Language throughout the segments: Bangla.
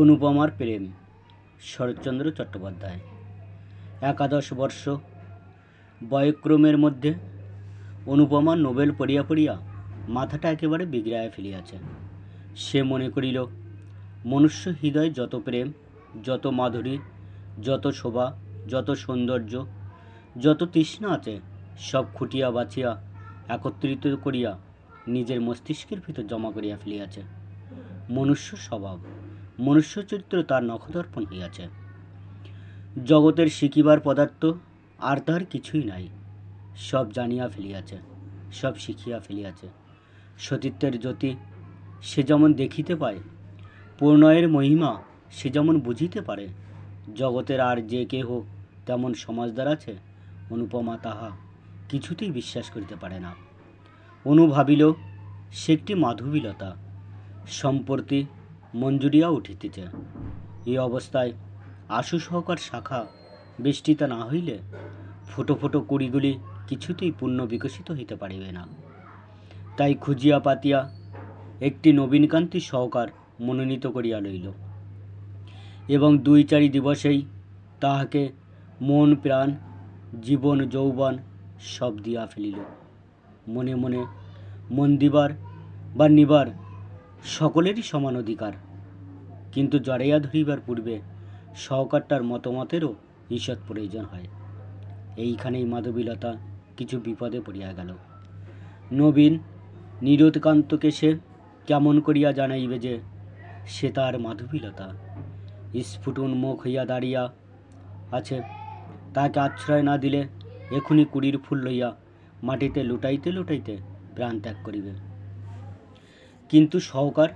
অনুপমার প্রেম, শরৎচন্দ্র চট্টোপাধ্যায়। একাদশ বর্ষ, বয়ক্রমের মধ্যে অনুপমা নোবেল পড়িয়া পড়িয়া মাথাটা একেবারে বিগড়াইয়া ফেলিয়াছে। সে মনে করিল, মনুষ্য হৃদয় যত প্রেম, যত মাধুরী, যত শোভা, যত সৌন্দর্য, যত তৃষ্ণা আছে, সব খুঁটিয়া বাছিয়া একত্রিত করিয়া নিজের মস্তিষ্কের ভিতর জমা করিয়া ফেলিয়াছে। মনুষ্য স্বভাব। মনুষ্য চরিত্র তার নখদর্পণ হইয়াছে জগতের শিখিবার পদার্থ আর তাহার কিছুই নাই। সব জানিয়া ফেলিয়াছে, সব শিখিয়া ফেলিয়াছে। সতীত্বের জ্যোতি সে যেমন দেখিতে পায়, প্রণয়ের মহিমা সে যেমন বুঝিতে পারে। জগতের আর যে কেহ তেমন সমাজদার আছে, অনুপমা তাহা কিছুতেই বিশ্বাস করিতে পারে না। অনু ভাবিল সে একটি মাধবীলতা, সম্প্রতি মঞ্জুরিয়া উঠিতেছে। এই অবস্থায় আশু সহকার শাখা বেষ্টিতা না হইলে ফুটো ফুটো কুড়িগুলি কিছুতেই পূর্ণ বিকশিত হইতে পারিবে না। তাই খুঁজিয়া পাতিয়া একটি নবীনকান্তি সহকার মনোনীত করিয়া লইল এবং দুই চারি দিবসেই তাহাকে মন, প্রাণ, জীবন, যৌবন সব দিয়া ফেলিল। মনে মনে মন দিবার বা নিবার সকলেরই সমান অধিকার। কিন্তু জড়াইয়া ধরিবার পূর্বে সহকারটার মতামতেরও ঈষৎ প্রয়োজন হয়। এইখানেই মাধবীলতা কিছু বিপদে পড়িয়া গেল। নবীন নিরোধকান্তকে সে কেমন করিয়া জানাইবে যে, সে তার মাধবীলতা। স্ফুটন মুখ হইয়া দাঁড়িয়া আছে। তাকে আশ্রয় না দিলে এখনই কুড়ির ফুল লইয়া মাটিতে লুটাইতে লুটাইতে প্রাণ ত্যাগ করিবে। কিন্তু সহকার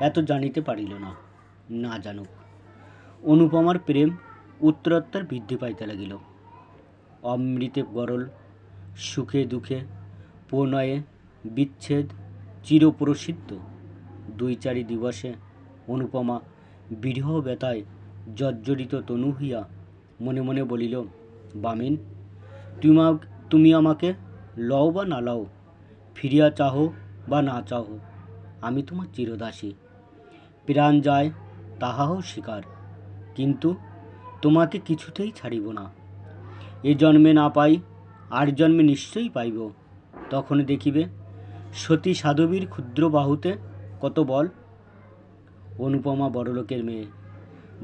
এত জানিতে পারিল না না জানুক। অনুপমার প্রেম উত্তরোত্তর বৃদ্ধি পাইতে লাগিল। অমৃতে গরল, সুখে দুঃখে, প্রণয়ে বিচ্ছেদ, চিরপ্রসিদ্ধ। দুই চারি দিবসে অনুপমা বিরহ ব্যথায় জর্জরিত তনু হইয়া মনে মনে বলিল, বামিন, তুমি তুমি আমাকে লও বা না লও, ফিরিয়া চাহো বা না চাহো আমি তোমার চিরদাসী। প্রাণ যায় তাহাও শিকার, কিন্তু তোমাকে কিছুতেই ছাড়িব না। এ জন্মে না পাই, আর জন্মে নিশ্চয়ই পাইব। তখন দেখিবে সতী সাধবীর ক্ষুদ্র বাহুতে কত বল। অনুপমা বড়লোকের মেয়ে,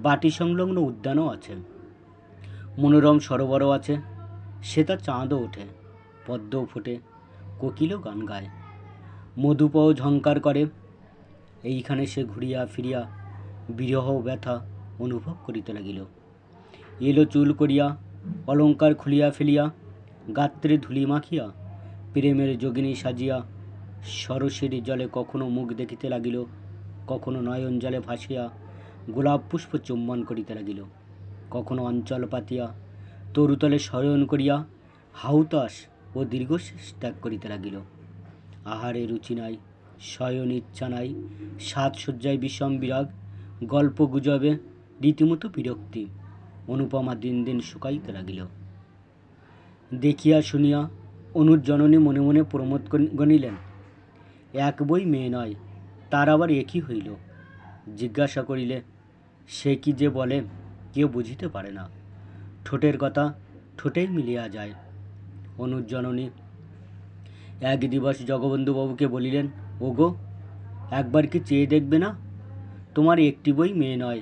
বাটি সংলগ্ন উদ্যানও আছে। মনোরম সরোবরও আছে, সে তার চাঁদও ওঠে, পদ্মও ফোটে, কোকিলও গান গায়। মধুপও ঝঙ্কার করে। এইখানে সে ঘুরিয়া ফিরিয়া বিরহ ব্যথা অনুভব করিতে লাগিল। এলো চুল করিয়া, অলঙ্কার খুলিয়া ফেলিয়া, গাত্রে ধুলি মাখিয়া, প্রেমের যোগিনী সাজিয়া, সরসের জলে কখনো মুখ দেখিতে লাগিল, কখনো নয়ন জলে ভাসিয়া, গোলাপ পুষ্প চুম্বন করিতে লাগিল, কখনো অঞ্চল পাতিয়া, তরুতলে শয়ন করিয়া, হাউতাস ও দীর্ঘশ্বাস ত্যাগ করিতে লাগিল। আহারে রুচি নাই, শয়ন ইচ্ছা নাই, সাজসজ্জায় বিষম বিরাগ, গল্প গুজবে, রীতিমতো বিরক্তি, অনুপমা দিন দিন শুকাইতে লাগিল। দেখিয়া শুনিয়া অনুর জননী মনে মনে প্রমোদ গণ- গণিলেন, এক বই মেয়ে নয়, তার আবার একই হইল? জিজ্ঞাসা করিলে, সে কি যে বলে, কেউ বুঝিতে পারে না। ঠোঁটের কথা ঠোঁটেই মিলিয়া যায়। অনুর জননী এক দিবস জগবন্ধুবাবুকে বলিলেন, ওগো, একবার কি চেয়ে দেখবে না? তোমার একটি বই মেয়ে নয়,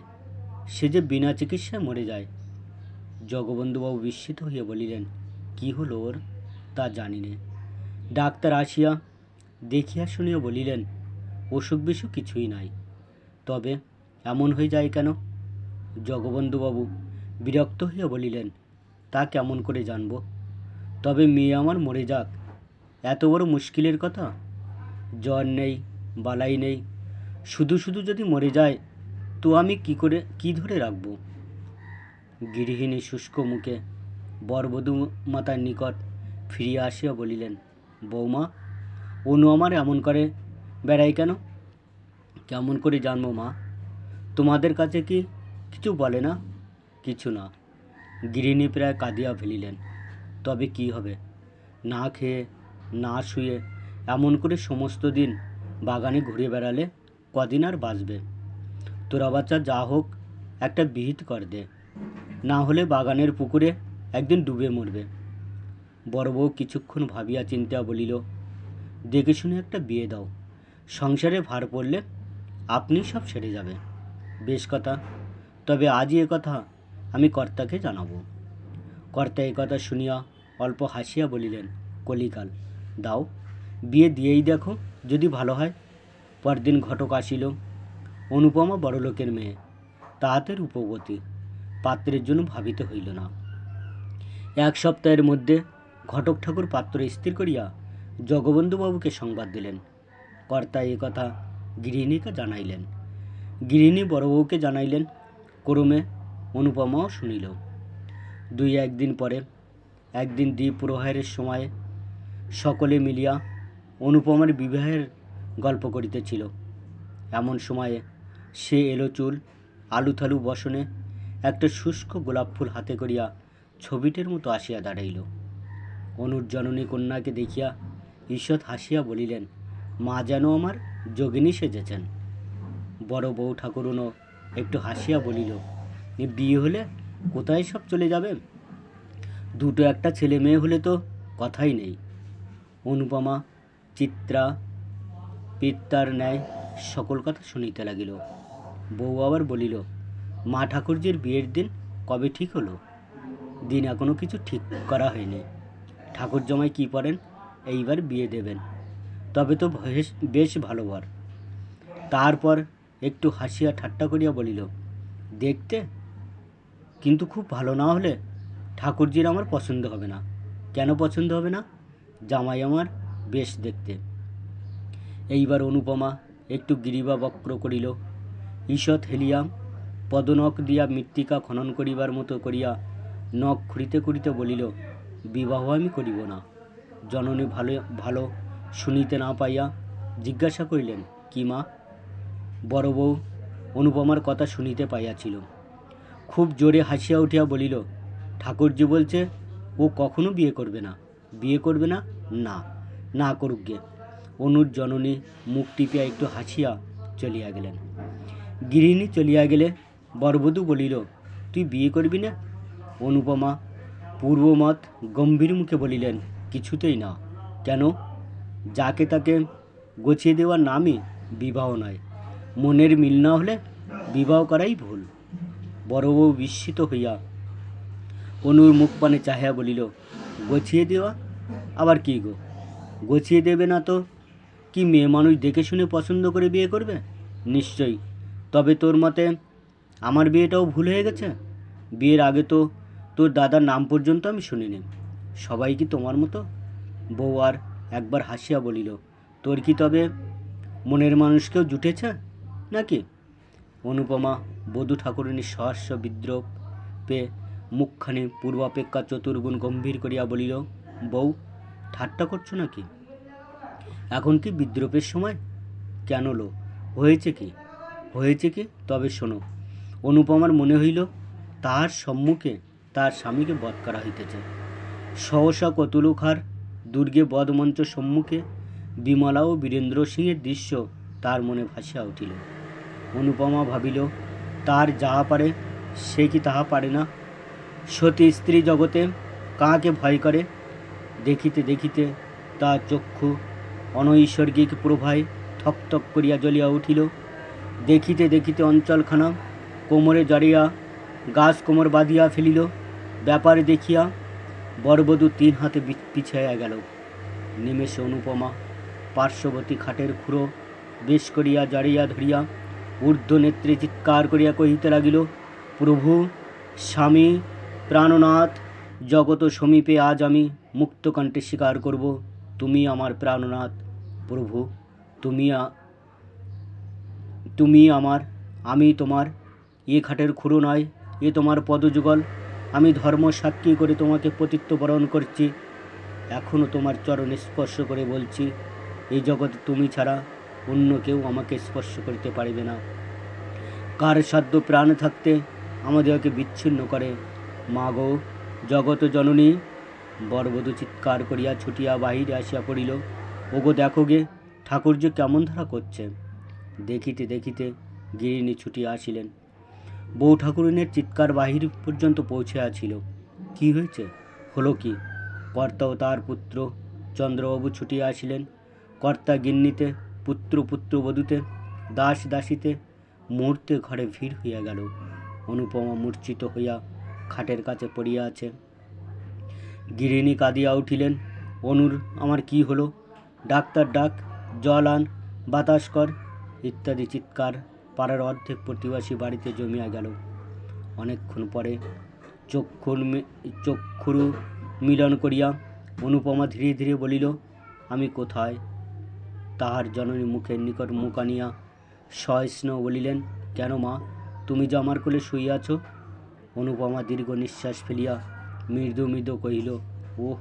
সে যে বিনা চিকিৎসায় মরে যায়। জগবন্ধুবাবু বিস্মিত হইয়া বলিলেন, কি হলো ওর? তা জানি নে। ডাক্তার আসিয়া দেখিয়া শুনিয়া বলিলেন, অসুখ বিসুখ কিছুই নাই, তবে এমন হয়ে যায় কেন? জগবন্ধুবাবু বিরক্ত হইয়া বলিলেন, তা কেমন করে জানব? তবে মেয়ে আমার মরে যাক এত বড় মুশকিলের কথা? জ্বর নেই, বালাই নেই। শুধু শুধু যদি মরে যায়, তো আমি কি করে, কি ধরে রাখব? গৃহিণী শুষ্ক মুখে বরবধূ মাতার নিকট ফিরিয়া আসিয়া বলিলেন বৌমা অনু আমার এমন করে বেড়াই কেন? কেমন করে জানব মা? তোমাদের কাছে কি কিছু বলে না? কিছু না। গৃহিণী প্রায় কাঁদিয়া ফেলিলেন, তবে কি হবে? না খেয়ে না শুয়ে এমন করে সমস্ত দিন বাগানে ঘুরে বেড়ালে কদিন আর বাঁচবে? তোরা বাচ্চা যা হোক একটা বিহিত কর দে। না হলে বাগানের পুকুরে একদিন ডুবে মরবে। বড় বউ কিছুক্ষণ ভাবিয়া চিন্তা বলিল, দেখে শুনে একটা বিয়ে দাও। সংসারে ভার পড়লে আপনি সব সেরে যাবে। বেশ কথা। তবে আজই এ কথা আমি কর্তাকে জানাব। কর্তা এ কথা শুনিয়া অল্প হাসিয়া বলিলেন, কলিকাল দাও। বিয়ে দিয়েই দেখো, যদি ভালো হয়। পরদিন ঘটক আসিল, অনুপমা বড়লোকের মেয়ে। তাহাতে রূপবতী পাত্রের জন্য ভাবিতে হইল না। এক সপ্তাহের মধ্যে ঘটক ঠাকুর পাত্র স্থির করিয়া জগবন্ধুবাবুকে সংবাদ দিলেন। কর্তা এ কথা গৃহিণীকে জানাইলেন। গৃহিণী বড়বউকে জানাইলেন, ক্রমে অনুপমাও শুনিল। দুই একদিন পরে, একদিন দ্বীপ প্রহারের সময়ে সকলে মিলিয়া অনুপমার বিবাহের গল্প করিতেছিল। এমন সময়ে সে এলো চুল, আলু থালু বসনে, একটা শুষ্ক গোলাপ ফুল হাতে করিয়া ছবিটের মতো আসিয়া দাঁড়াইল। অনুর জননী কন্যাকে দেখিয়া ঈষৎ হাসিয়া বলিলেন, মা যেন আমার যোগিনী সেজেছেন। বড় বউ ঠাকুরনও একটু হাসিয়া বলিল বিয়ে হলে কোথায় সব চলে যাবে? দুটো একটা ছেলে মেয়ে হলে তো কথাই নেই। অনুপমা, চিত্রা, পিত্তার ন্যায় সকল কথা শুনিতে লাগিল। বউ আবার বলিল, মা ঠাকুরজির বিয়ের দিন কবে ঠিক হলো? দিন এখনও কিছু ঠিক করা হয়নি। ঠাকুর জমাই কী পড়েন, এইবার বিয়ে দেবেন। তবে তো বেশ ভালো বর। তারপর একটু হাসিয়া ঠাট্টা করিয়া বলিল, দেখতে? কিন্তু খুব ভালো না হলে ঠাকুরজির আমার পছন্দ হবে না। কেন পছন্দ হবে না? জামাই আমার বেশ দেখতে। এইবার অনুপমা একটু গিরিবা বক্র করিল, ঈষৎ হেলিয়া পদনখ দিয়া মৃত্তিকা খনন করিবার মতো করিয়া নখ খুঁড়িতে খুঁড়িতে বলিল, বিবাহ আমি করিব না। জননী ভালো ভালো শুনিতে না পাইয়া জিজ্ঞাসা করিলেন, কি মা? বড় বউ অনুপমার কথা শুনিতে পাইয়াছিল। খুব জোরে হাসিয়া উঠিয়া বলিল, ঠাকুরজি বলছে ও কখনো বিয়ে করবে না। বিয়ে করবে না? না না করুক গে। অনুর জননী মুখ টিপিয়া একটু হাসিয়া চলিয়া গেলেন। গৃহিণী চলিয়া গেলে বরবধূ বলিল, তুই বিয়ে করবি না? অনুপমা পূর্বমত গম্ভীর মুখে বলিলেন, কিছুতেই না। কেন? যাকে তাকে গছিয়ে দেওয়ার নামই বিবাহ নয়। মনের মিল না হলে বিবাহ করাই ভুল। বড় বিস্মিত হইয়া অনুর মুখ পানে চাহিয়া বলিল গছিয়ে দেওয়া? আবার কি গো? গছিয়ে দেবে না তো? কি মেয়ে মানুষ দেখে শুনে পছন্দ করে বিয়ে করবে? নিশ্চয়ই। তবে তোর মতে আমার বিয়েটাও ভুল হয়ে গেছে? বিয়ের আগে তো তোর দাদার নাম পর্যন্ত আমি শুনিনি। সবাই কি তোমার মতো? বউ আর একবার হাসিয়া বলিল, তোর কি তবে মনের মানুষকেও জুটেছে? নাকি? অনুপমা বধূ ঠাকুরানীর সহস্য বিদ্রোপ পেয়ে মুখখানি পূর্বাপেক্ষা চতুর্গুণ গম্ভীর করিয়া বলিল, বউ, ঠাট্টা করছ নাকি? এখন কি বিদ্রোপের সময়? কেন লো? হয়েছে কি? হয়েছে কি? তবে শোনো অনুপমার মনে হইল, তাহার সম্মুখে তার স্বামীকে বধ করা হইতেছে। সহসা কতুলুখার দুর্গে বধমঞ্চ সম্মুখে বিমলা ও বীরেন্দ্র সিংয়ের দৃশ্য তার মনে ভাসিয়া উঠিল। অনুপমা ভাবিল, তার যাহা পারে, সে কি তাহা পারে না? সতী স্ত্রী জগতে কাকে ভয় করে? দেখিতে দেখিতে তার চক্ষু অনৈসর্গিক প্রভায় থকথক করিয়া জ্বলিয়া উঠিল। দেখিতে দেখিতে অঞ্চলখানা কোমরে জড়িয়া গাছ কোমর বাঁধিয়া ফেলিল। ব্যাপার দেখিয়া বরবধূ তিন হাতে পিছাইয়া গেল। নিমেষে অনুপমা পার্শ্ববর্তী খাটের খুঁড়ো বেশ করিয়া জড়িয়া ধরিয়া ঊর্ধ্ব নেত্রে চিৎকার করিয়া কহিতে লাগিল, প্রভু, স্বামী প্রাণনাথ জগত সমীপে আজ আমি মুক্তকণ্ঠে স্বীকার করব, তুমি আমার প্রাণনাথ, প্রভু, তুমি তুমি আমার, আমি তোমার, এ খাটের খুঁড়ো নয়, এ তোমার পদযুগল, আমি ধর্ম সাক্ষী করে তোমাকে পতিত্ব বরণ করছি এখনও তোমার চরণে স্পর্শ করে বলছি এই জগতে তুমি ছাড়া অন্য কেউ আমাকে স্পর্শ করতে পারবে না। কার সাধ্য প্রাণ থাকতে আমাদেরকে বিচ্ছিন্ন করে মা গো জগত জননী, বরবধূ চিৎকার করিয়া ছুটিয়া বাহিরে আসিয়া পড়িল। ওগো দেখো গে, ঠাকুর যে কেমন ধারা করছে। দেখিতে দেখিতে গিরিনী ছুটিয়া আসিলেন। বউ ঠাকুরিনের চিৎকার বাহির পর্যন্ত পৌঁছে আছিল কি হয়েছে? হলো কি? কর্তা ও তার পুত্র, চন্দ্রবাবু ছুটিয়া আসিলেন। কর্তা গিন্নিতে, পুত্র পুত্রবধূতে, দাস দাসীতে মুহূর্তে ঘরে ভিড় হইয়া গেল। অনুপমা মূর্ছিত হইয়া খাটের কাছে পড়িয়া আছে। গিরিনী কাঁদিয়া উঠিলেন, অনুর, আমার কি হলো? ডাক্তার ডাক, জল আন, বাতাস কর। ইত্যাদি চিৎকার পাড়ার অর্ধেক প্রতিবাসী বাড়িতে জমিয়া গেল। অনেকক্ষণ পরে চক্ষুর চক্ষুরু মিলন করিয়া অনুপমা ধীরে ধীরে বলিল, আমি কোথায়? তাহার জননী মুখের নিকট মুখ আনিয়া সস্নেহ বলিলেন, কেন মা, তুমি যে আমার কোলে শুইয়াছ? অনুপমা দীর্ঘ নিঃশ্বাস ফেলিয়া মৃদু মৃদু কহিল ও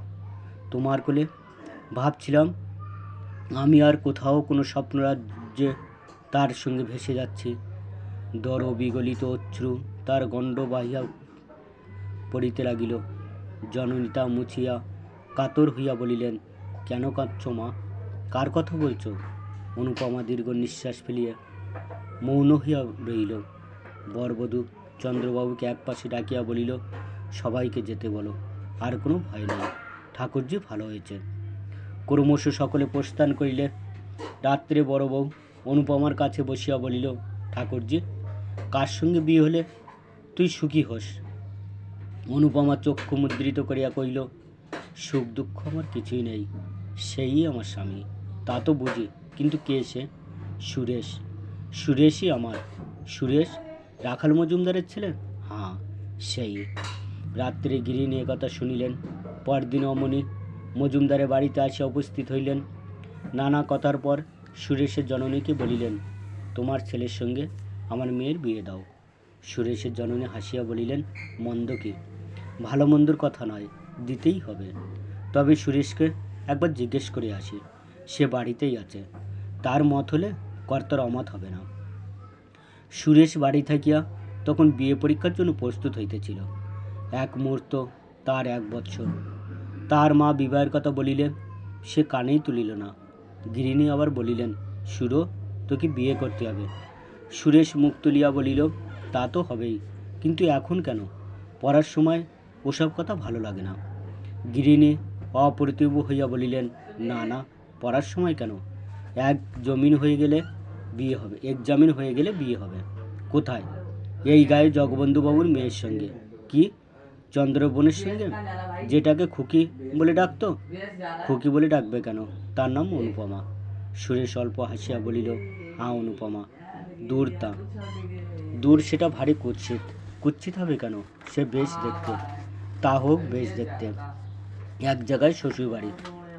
তোমার কোলে ভাবছিলাম আমি আর কোথাও কোনো স্বপ্নরাজ্যে তার সঙ্গে ভেসে যাচ্ছি। দর বিগলিত অশ্রু তার গণ্ড বাহিয়া পড়িতে লাগিল। জননীতা মুছিয়া কাতর হইয়া বলিলেন, কেন কাঁদছ মা? কার কথা বলছো? অনুপমা দীর্ঘ নিঃশ্বাস ফেলিয়া মৌন হইয়া রইল বরবধূ চন্দ্রবাবুকে একপাশে ডাকিয়া বলিল, সবাইকে যেতে বলো, আর কোনো ভয় নেই, ঠাকুরজি ভালো হয়েছে ক্রমশ সকলে প্রস্থান করিলে, রাত্রে বড় বউ অনুপমার কাছে বসিয়া বলিল, ঠাকুরজি, কার সঙ্গে বিয়ে হলে তুই সুখী হোস? অনুপমা চক্ষু মুদ্রিত করিয়া কহিল, সুখ দুঃখ আমার কিছুই নেই, সেই আমার স্বামী, তা তো বুঝি, কিন্তু কে সে? সুরেশ, সুরেশই আমার, সুরেশ রাখাল মজুমদারের ছেলে? হ্যাঁ সেই। রাত্রে গিরিনী কথা শুনিলেন। পরদিন অমনি মজুমদারের বাড়িতে আসিয়া উপস্থিত হইলেন। নানা কথার পর সুরেশের জননীকে বলিলেন, তোমার ছেলের সঙ্গে আমার মেয়ের বিয়ে দাও। সুরেশের জননী হাসিয়া বলিলেন, মন্দ কি? ভালো মন্দর কথা নয়, দিতেই হবে। তবে সুরেশকে একবার জিজ্ঞেস করে আসি, সে বাড়িতেই আছে? তার মত হলে কর্তার অমত হবে না। সুরেশ বাড়ি থাকিয়া তখন বিয়ে পরীক্ষার জন্য প্রস্তুত হইতেছিল। এক মুহূর্ত, তার এক বৎসর। তার মা বিবাহের কথা বলিলে সে কানেই তুলিল না। গিরিনী আবার বলিলেন, সুরো, তোকে বিয়ে করতে হবে। সুরেশ মুখ তুলিয়া বলিল, তা তো হবেই, কিন্তু এখন কেন? পড়ার সময় ওসব কথা ভালো লাগে না। গৃহিণী অপ্রতিভ হইয়া বলিলেন, না না, পড়ার সময় কেন? এক জমিন হয়ে গেলে বিয়ে হবে। এক জামিন হয়ে গেলে বিয়ে হবে। কোথায়? এই গায়ে জগবন্ধুবাবুর মেয়ের সঙ্গে। কি? চন্দ্রবনের সঙ্গে? যেটাকে খুকি বলে ডাকতো? খুকি বলে ডাকবে কেন? তার নাম অনুপমা। সুরেশ অল্প হাসিয়া বলিল হ্যাঁ অনুপমা। দূর তা। দূর সেটা ভারী কুৎসিত। কুৎসিত হবে কেন? সে বেশ দেখতে। তা হোক, বেশ দেখতে। এক জায়গায় শ্বশুর বাড়ি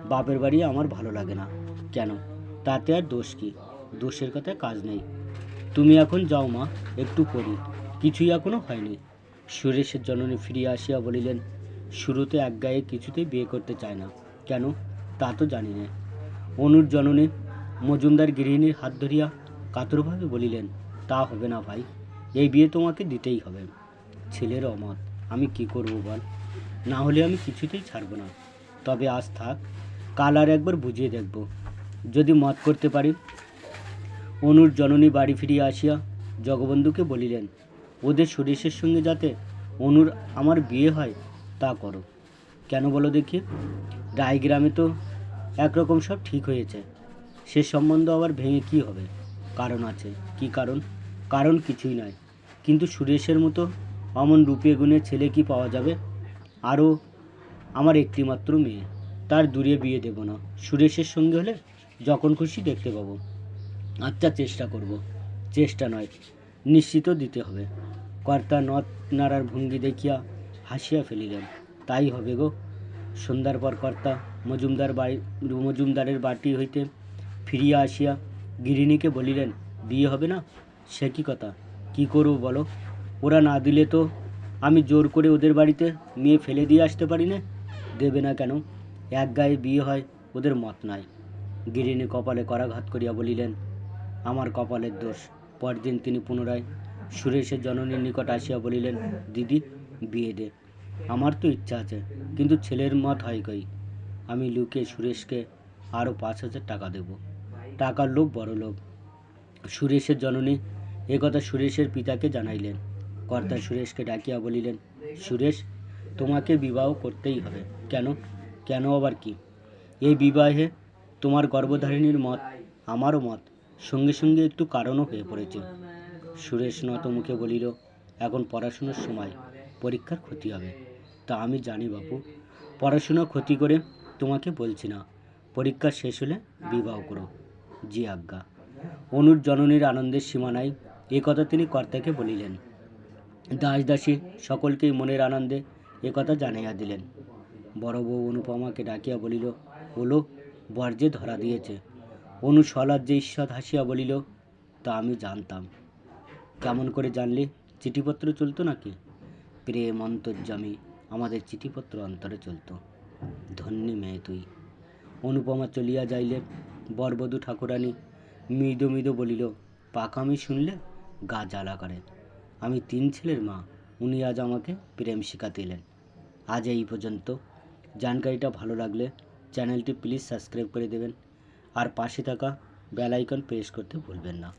বাপের বাড়ি আমার ভালো লাগে না। কেন? তাতে আর দোষ কি? দোষের কথা কাজ নেই। তুমি এখন যাও মা, একটু পড়ি। কিছুই এখনও হয়নি। সুরেশের জননী ফিরিয়া আসিয়া বলিলেন শুরুতে এক গায়ে কিছুতেই বিয়ে করতে চায় না। কেন? তা তো জানি না। অনুর জননী মজুমদার গৃহিণীর হাত ধরিয়া কাতরভাবে বলিলেন, তা হবে না ভাই, এই বিয়ে তোমাকে দিতেই হবে। ছেলের অমত, আমি কি করব বল? না হলে আমি কিছুতেই ছাড়বো না। তবে আজ থাক, কাল আর একবার বুঝিয়ে দেখব। যদি মত করতে পারি অনুর জননী বাড়ি ফিরিয়া আসিয়া জগবন্ধুকে বলিলেন, ওদের সুরেশের সঙ্গে যাতে অনুর আমার বিয়ে হয়, তা করো। কেন বলো দেখি? রায়গ্রামে তো একরকম সব ঠিক হয়েছে। সে সম্বন্ধ আবার ভেঙে কি হবে? কারণ আছে। কি কারণ? কারণ কিছুই নয়। কিন্তু সুরেশের মতো অমন রূপে গুণের ছেলে কি পাওয়া যাবে? আরও আমার একটিমাত্র মেয়ে। তার দূরে বিয়ে দেব না। সুরেশের সঙ্গে হলে যখন খুশি দেখতে পাবো। আচ্ছা চেষ্টা করব। চেষ্টা নয়, নিশ্চিত দিতে হবে। কর্তা নথ নাড়ার ভঙ্গি দেখিয়া হাসিয়া ফেলিলেন। তাই হবে গো। সন্ধ্যার পর কর্তা মজুমদার বাড়ি, মজুমদারের বাটি হইতে ফিরিয়া আসিয়া গিরিনীকে বলিলেন, বিয়ে হবে না? সে কি কথা? কি করব বলো? ওরা না দিলে তো আমি জোর করে ওদের বাড়িতে মেয়ে ফেলে দিয়ে আসতে পারি না? দেবে না কেন? এক গায়ে বিয়ে হয়, ওদের মত নাই। গিরিনী কপালে করাঘাত করিয়া বলিলেন আমার কপালের দোষ। পরদিন তিনি পুনরায় সুরেশের জননীর নিকট আসিয়া বলিলেন, দিদি, বিয়ে দে। আমার তো ইচ্ছা আছে, কিন্তু ছেলের মত হয় কই? আমি লুকে সুরেশকে আরও পাঁচ হাজার টাকা দেব। টাকার লোভ বড় লোভ। সুরেশের জননী এ কথা সুরেশের পিতাকে জানাইলেন। কর্তা সুরেশকে ডাকিয়া বলিলেন, সুরেশ, তোমাকে বিবাহ করতেই হবে। কেন? কেন আবার কি? এই বিবাহে তোমার গর্ভধারিণীর মত, আমারও মত সঙ্গে সঙ্গে একটু কারণও হয়ে পড়েছে। সুরেশ নত মুখে বলিল, এখন পড়াশোনার সময়, পরীক্ষার ক্ষতি হবে। তা আমি জানি বাপু। পড়াশোনা ক্ষতি করে তোমাকে বলছি না। পরীক্ষা শেষ হলে বিবাহ করো। জি আজ্ঞা। অনুর জননীর আনন্দের সীমা নাই। এ কথা তিনি কর্তাকে বলিলেন। দাস দাসী সকলকেই মনের আনন্দে এ কথা জানাইয়া দিলেন। বড় বউ অনুপমাকে ডাকিয়া বলিল বলো বর যে ধরা দিয়েছে অনু সলার যে ঈশ্বর হাসিয়া বলিল, তা আমি জানতাম। কেমন করে জানলে? চিঠিপত্র চলতো নাকি? প্রেম অন্তর্জামী আমাদের চিঠিপত্র অন্তরে চলতো। ধন্যী মেয়ে তুই। অনুপমা চলিয়া যাইলে, বরবধূ ঠাকুরানী মৃদু মৃদু বলিল, পাকামি শুনলে গা জ্বালা করে। আমি তিন ছেলের মা, উনি আজ আমাকে প্রেম শিখাতে এলেন আজ এই পর্যন্ত। জানকারিটা ভালো লাগলে চ্যানেলটি প্লিজ সাবস্ক্রাইব করে দেবেন। আর পাশে থাকা বেল আইকন প্রেস করতে ভুলবেন না।